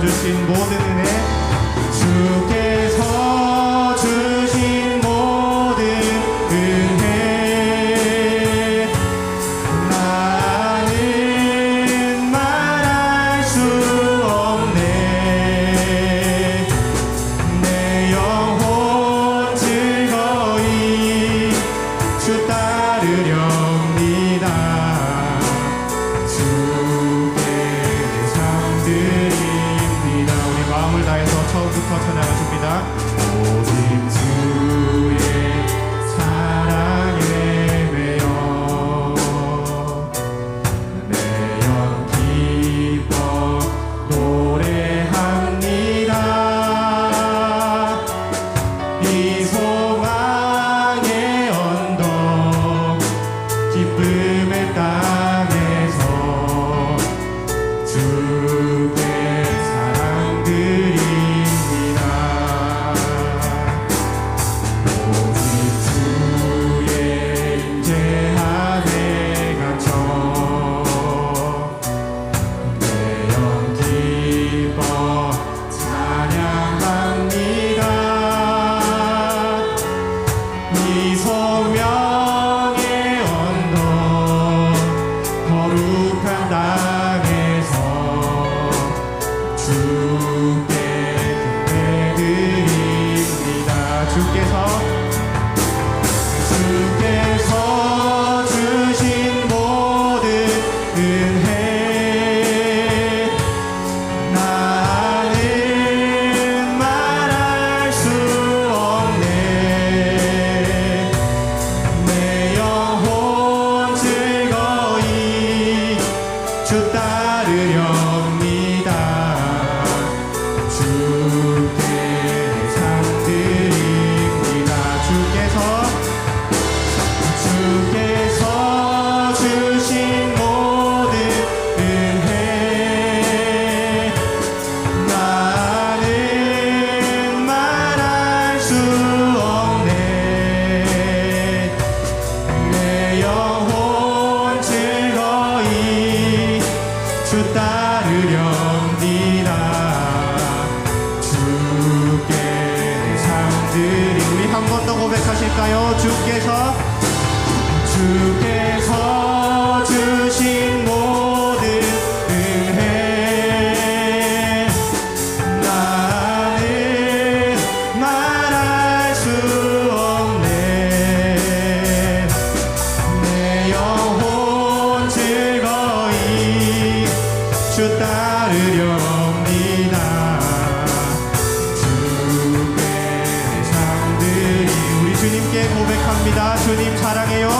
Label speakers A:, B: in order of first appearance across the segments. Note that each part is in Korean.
A: Dios sin 더 쳐나가십니다. 축복하여 주께 주님 사랑해요.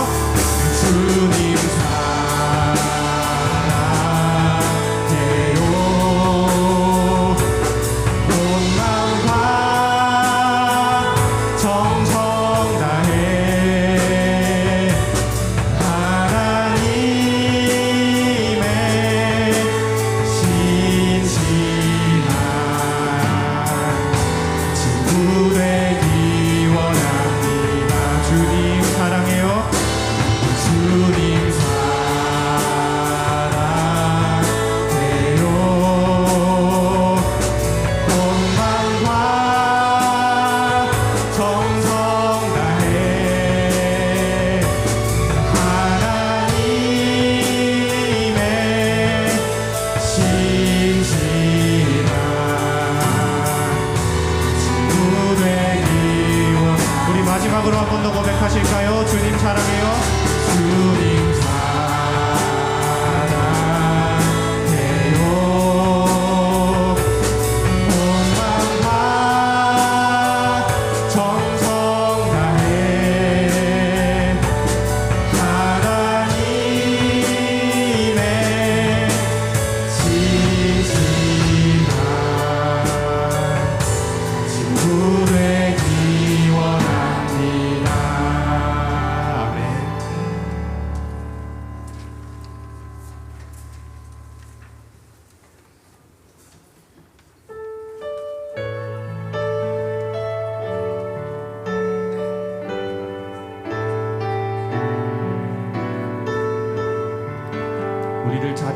A: 마지막으로 한 번 더 고백하실까요? 주님 사랑해요. 주님.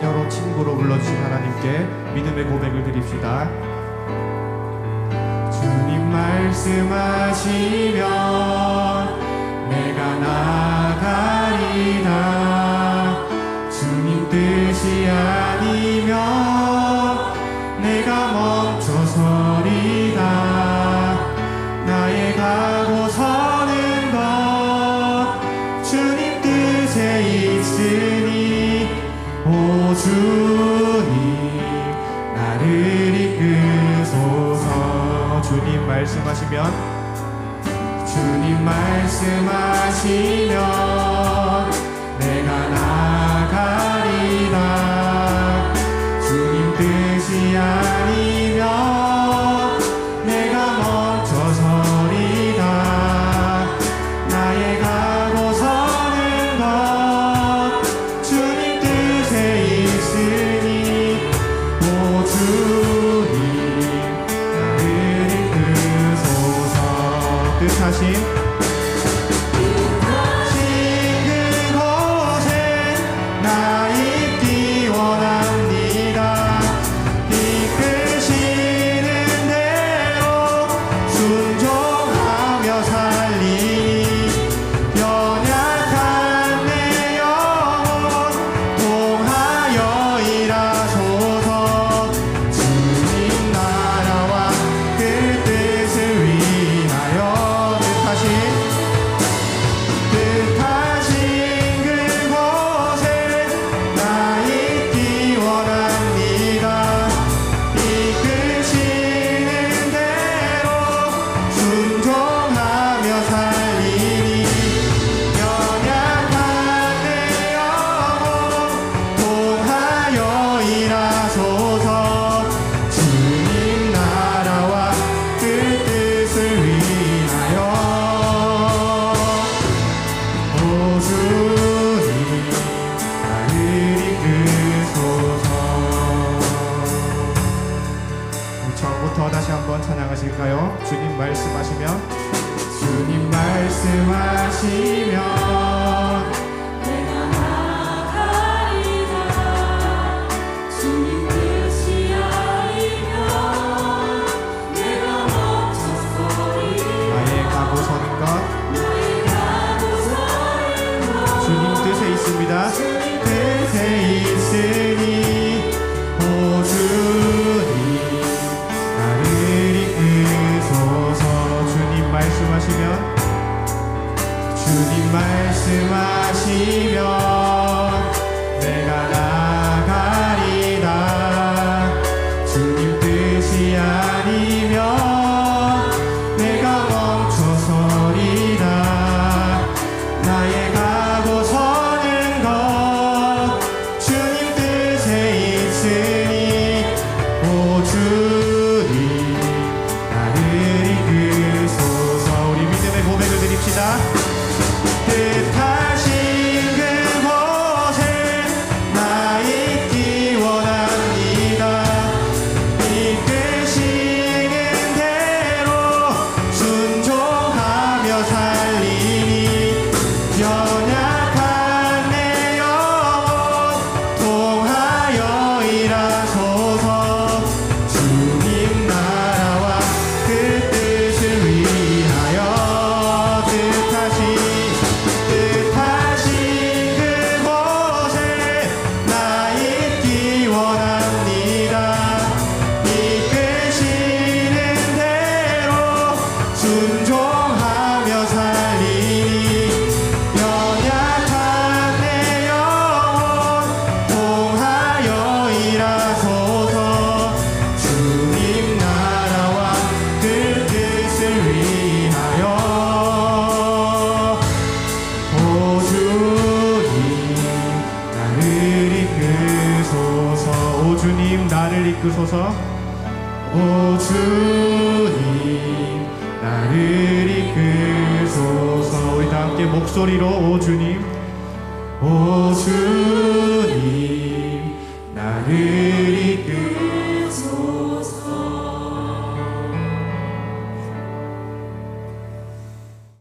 A: 자녀로 친구로 불러주신 하나님께 믿음의 고백을 드립시다. 주님 말씀하시면 주님 말씀하시면 마음부터 다시 한번 찬양하실까요? 주님 말씀하시면 주님 말씀하시면
B: 주님
A: 뜻에 있습니다. 뜻에 있으니. 말씀하시며 서서. 오 주님 나를 이끌소서. 우리 다 함께 목소리로 오 주님. 오 주님 나를